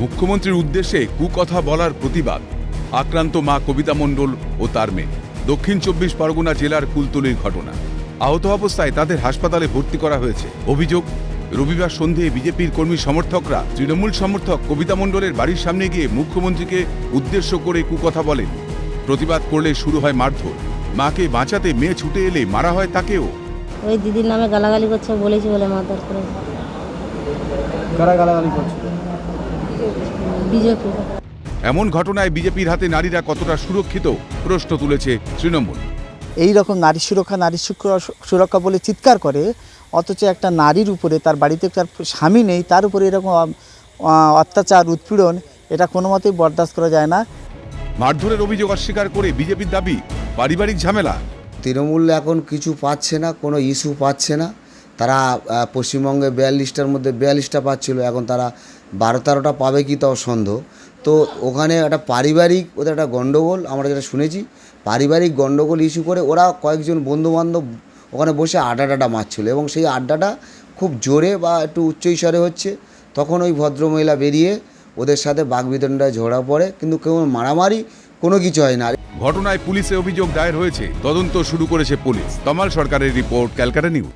মুখ্যমন্ত্রীর উদ্দেশ্যে কুকথা বলার প্রতিবাদ। আক্রান্ত মা কবিতা মণ্ডল ও তার মেয়ে। দক্ষিণ চব্বিশ পরগনা জেলার কুলতলির ঘটনা। আহত অবস্থায় তাদের হাসপাতালে ভর্তি করা হয়েছে। অভিযোগ রবিবার সন্ধে বিজেপির কর্মী সমর্থকরা তৃণমূল সমর্থক কবিতা মণ্ডলের বাড়ির সামনে গিয়ে মুখ্যমন্ত্রীকে উদ্দেশ্য করে কুকথা বলেন। প্রতিবাদ করলে শুরু হয় মারধর। মাকে বাঁচাতে মেয়ে ছুটে এলে মারা হয় তাকেও। ওই দিদির নামে গালাগালি করছে বলেছি বলে মারধর করে। কারা গালাগালি করছিল বিজেপি। এমন ঘটনায় বিজেপির হাতে নারীরা কতটা সুরক্ষিত প্রশ্ন তুলেছে তৃণমূল। এই রকম নারী সুরক্ষা নারী সুরক্ষা- সুরক্ষা বলে চিৎকার করে অথচ একটা নারীর উপরে তার বাড়িতে তার স্বামী নেই তার উপরে এরকম অত্যাচার উৎপীড়ন এটা কোনো মতেই বরদাস্ত করা যায় না। মারধরের অভিযোগ অস্বীকার করে বিজেপির দাবি পারিবারিক ঝামেলা। তৃণমূল এখন কিছু পাচ্ছে না কোনো ইস্যু পাচ্ছে না। তারা পশ্চিমবঙ্গে বিয়াল্লিশটার মধ্যে বিয়াল্লিশটা পাচ্ছিল, এখন তারা বারো তেরোটা পাবে কি তাও সন্দেহ। তো ওখানে একটা পারিবারিক, ওদের একটা গণ্ডগোল আমরা যেটা শুনেছি, পারিবারিক গণ্ডগোল ইস্যু করে ওরা কয়েকজন বন্ধুবান্ধব ওখানে বসে আড্ডা টাড্ডা মারছিল এবং সেই আড্ডাটা খুব জোরে বা একটু উচ্চৈস্বরে হচ্ছে। তখন ওই ভদ্রমহিলা বেরিয়ে ওদের সাথে বাগবিদণ্ডায় ঝগড়া পড়ে, কিন্তু কেউ মারামারি কোনো কিছু হয় না। ঘটনায় পুলিশে অভিযোগ দায়ের হয়েছে, তদন্ত শুরু করেছে পুলিশ। তমাল সরকারের রিপোর্ট, ক্যালকাটা নিউজ।